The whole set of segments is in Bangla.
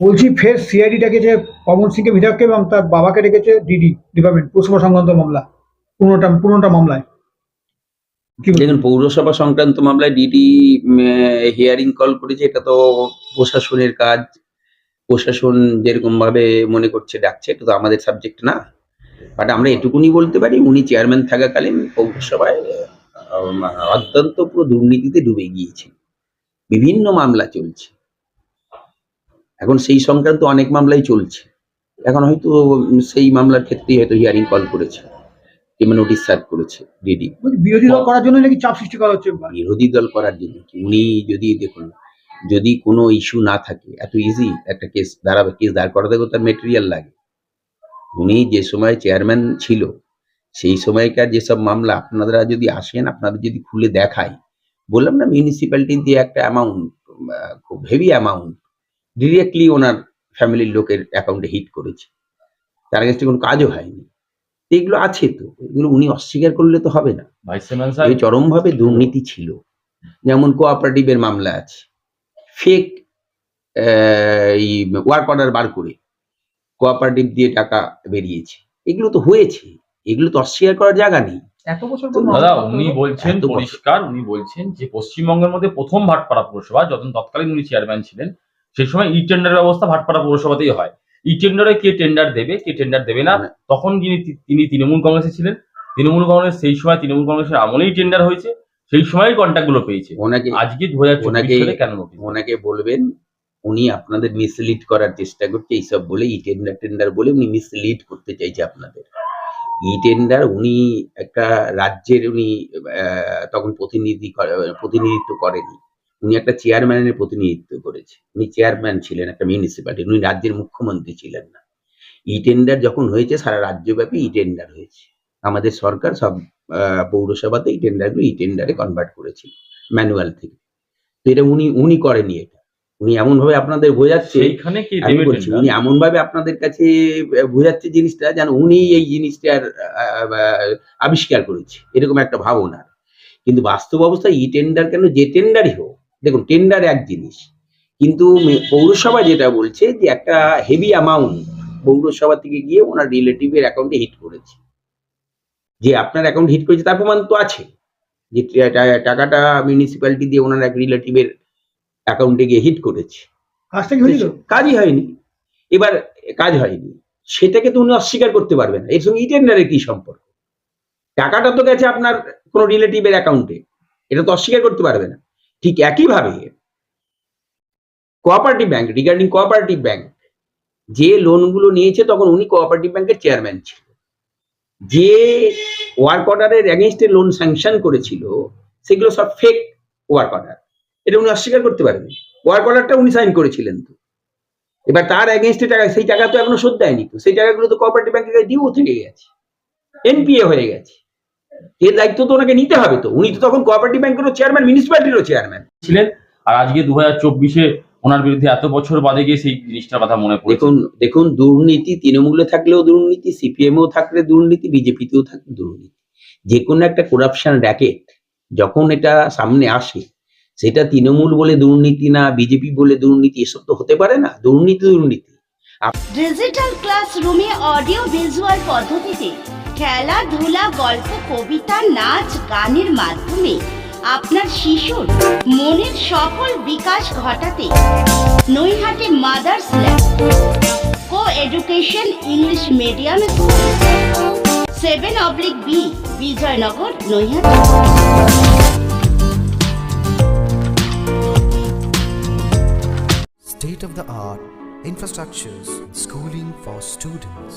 বলছি ফের সিআইডি ডেকেছে পবন সিংকে, বিধায়ককে এবং তার বাবাকে ডেকেছে ডিডি ডিপার্টমেন্ট পুরসভা সংক্রান্ত মামলা পুরোনোটা পুরোনোটা মামলায়। দেখুন, পৌরসভা সংক্রান্ত মামলায় ডিডি হিয়ারিং কল করেছে, এটা তো প্রশাসনের কাজ। প্রশাসন যেরকম ভাবে মনে করছে, ডাকছে, এটা তো আমাদের সাবজেক্ট না। বাট আমরা এটুকুনি বলতে পারি, উনি চেয়ারম্যান থাকাকালীন পৌরসভায় অত্যন্ত পুরো দুর্নীতিতে ডুবে গিয়েছে বিভিন্ন মামলা চলছে। এখন সেই সংক্রান্ত অনেক মামলাই চলছে। এখন হয়তো সেই মামলার ক্ষেত্রেই হয়তো হিয়ারিং কল করেছে কিংবা নোটিশ সার্ভ করেছে ডিডি বিরোধী দল করার জন্য নাকি চাপ সৃষ্টি করা হচ্ছে? বিরোধী দল করার জন্য উনি যদি দেখুন যদি কোনো ইস্যু না থাকে এত ইজি একটা কেস দাঁড়াবে কেস দাঁড় করাতে তার মেটেরিয়াল লাগে। উনি যে সময় চেয়ারম্যান ছিল সেই সময়কার যেসব মামলা আপনারা যদি আসেন আপনাদের যদি খুলে দেখায় বললাম না মিউনিসিপ্যালিটি দিয়ে একটা অ্যামাউন্ট খুব হেভি অ্যামাউন্ট ডিরেক্টলি ওনার ফ্যামিলির লোকের অ্যাকাউন্টে হিট করেছে। তার কাছে কোনো কাজও হয়নি। এগুলো আছে তো এগুলো উনি অস্বীকার করলে তো হবে না। ভাইস চেয়ারম্যান চরমভাবে দুর্নীতি ছিল। যেমন কোঅপারেটিভের মামলা আছে। ফেক এই ওয়ার্ক অর্ডার বার করে কোঅপারেটিভ দিয়ে টাকা বেরিয়েছে। এগুলো তো হয়েছে। এগুলো তো অস্বীকার করার জায়গা নেই। এত বছর দাদা উনি বলছেন পরিষ্কার উনি বলছেন যে পশ্চিমবঙ্গের মধ্যে প্রথম ভাটপাড়া পৌরসভা যখন তৎকালীন উনি চেয়ারম্যান ছিলেন সেই সময় ই টেন্ডার ব্যবস্থা ভাটপাড়া পৌরসভাতেই হয়। ই টেন্ডারে কে টেন্ডার দেবে কে টেন্ডার দেবে না মানে তখন যিনি তিনি তৃণমূল কংগ্রেসে ছিলেন। তৃণমূল কংগ্রেস সেই সময় তৃণমূল কংগ্রেসের আমলেই টেন্ডার হয়েছে। সেই সময় কন্ট্যাক্টগুলো পেয়েছে। ওনাকে আজকে দু হাজার চব্বিশ কেন ওনাকে বলবেন উনি আপনাদের মিসলিড করার চেষ্টা করছে এইসব বলে ই টেন্ডার টেন্ডার বলে উনি মিসলিড করতে চাইছে আপনাদের। ই টেন্ডার উনি একটা রাজ্যের উনি তখন প্রতিনিধি প্রতিনিধিত্ব করেনি উনি একটা চেয়ারম্যানের প্রতিনিধিত্ব করেছে। উনি চেয়ারম্যান ছিলেন একটা মিউনিসিপ্যালিটি উনি রাজ্যের মুখ্যমন্ত্রী ছিলেন না। ই টেন্ডার যখন হয়েছে সারা রাজ্যব্যাপী ই টেন্ডার হয়েছে। আমাদের সরকার সব পৌরসভাতে এই টেন্ডারগুলো ই টেন্ডারে কনভার্ট করেছিল ম্যানুয়াল থেকে। তো এটা উনি উনি করেনি এটা। উনি এমন ভাবে আপনাদের বোঝাচ্ছে উনি এমন ভাবে আপনাদের কাছে বোঝাচ্ছে জিনিসটা যেন উনি এই জিনিসটার আবিষ্কার করেছে। এরকম একটা ভাবনা। কিন্তু বাস্তব অবস্থায় ই টেন্ডার কেন যে টেন্ডারই হোক দেখুন টেন্ডার এক জিনিস কিন্তু পৌরসভা যেটা বলছে যে একটা হেভি অ্যামাউন্ট পৌরসভা থেকে গিয়ে ওনার রিলেটিভের অ্যাকাউন্টে হিট করেছে। যে আপনার অ্যাকাউন্ট হিট করেছে তার প্রমাণ তো আছে যে টাকাটা মিউনিসিপ্যালিটি দিয়ে ওনার এক রিলেটিভের অ্যাকাউন্টে গিয়ে হিট করেছে। কাজই হয়নি। এবার কাজ হয়নি। সেটাকে তো উনি অস্বীকার করতে পারবেন না। এর সঙ্গে ইটেন্ডারের কি সম্পর্ক? টাকাটা তো গেছে আপনার কোনো রিলেটিভের অ্যাকাউন্টে এটা তো অস্বীকার করতে পারবে না। ঠিক একইভাবে cooperative bank regarding cooperative bank যে লোনগুলো নিয়েছে তখন উনি কোঅপারেটিভ ব্যাংকের চেয়ারম্যান ছিল। যে ওয়ার্ক অর্ডারের অ্যাগেনস্টে লোন স্যাংশন করেছিল, সেগুলো সব ফেক ওয়ার্ক অর্ডার এটা উনি অস্বীকার করতে পারবেন ওয়ার্ক অর্ডারটা উনি সাইন করেছিলেন তো। এবার তার এগেনস্টে টাকা, সেই টাকা তো এখনও শোধ দেয়নি তো। সেই টাকাগুলো তো কোঅপারেটিভ ব্যাংকের কাছে ডিউ থেকে গেছে। এনপিএ হয়ে গেছে। এর দায়িত্ব তো ওনাকে নিতে হবে তো। উনি তো তখন কোঅপারেটিভ ব্যাংকেরও চেয়ারম্যান মিউনিসিপ্যালিটিরও চেয়ারম্যান ছিলেন। আর আজকে দু হাজার চব্বিশে ওনার বিরুদ্ধে এত বছর বাদে গিয়ে সেই জিনিসটার কথা মনে পড়েছে। দেখুন দেখুন দুর্নীতি তৃণমূলে থাকলেও দুর্নীতি সিপিএমও থাকলে দুর্নীতি বিজেপিতেও থাকলে দুর্নীতি। যে কোনো একটা করাপশন র্যাকেট যখন এটা সামনে আসে সেটা তৃণমূল বলে দুর্নীতি না বিজেপি বলে দুর্নীতি এসব তো হতে পারে না। দুর্নীতি দুর্নীতি। ডিজিটাল ক্লাসরুমে অডিও ভিজুয়াল পদ্ধতিতে খেলাধুলা গল্প, কবিতা, নাচ, গানের মাধ্যমে আপনার শিশুর মনের সকল বিকাশ ঘটাতে Naihati mother's lab co education English medium school, seven oblique B, Bijaynagar, Naihati. State of the art infrastructures schooling for students.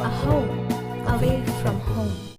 a home away from home.